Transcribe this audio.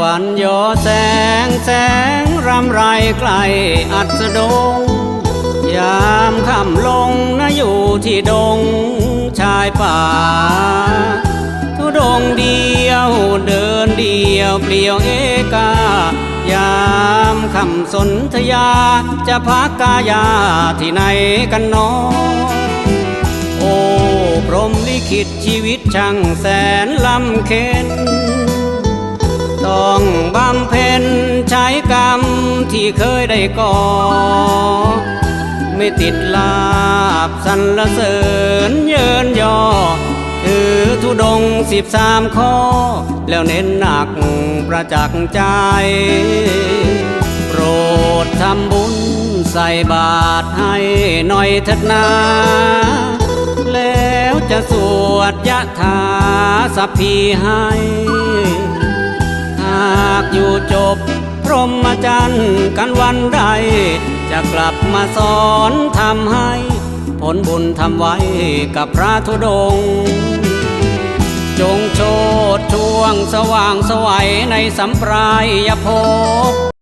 วรรค์ย่อแสงแสงรำไรไกลอัสดง ยามค่ำลงนะอยู่ที่ดงชายป่า ทุดงเดียวเดินเดียวเปลี่ยวเอกายามค่ำสนธยาจะพักกายาที่ไหนกันนอโอ้พรหมลิขิตชีวิตช่างแสนลำเค็น เคยได้ก่อ ไม่ติดลาบสรรเสริญเยินยอ ถือทุดงสิบสามข้อ แล้วเน้นหนักประจักษ์ใจ โปรดทำบุญใส่บาตรให้หน่อยเถิดนาแล้วจะสวดยะถาสัพพีให้ หากอยู่จบ มจรรย์กันวันใด จะกลับมาสอนทำให้ ผลบุญทำไว้กับพระธุดง จงโชดช่วงสว่างสวัยในสัมปรายภพ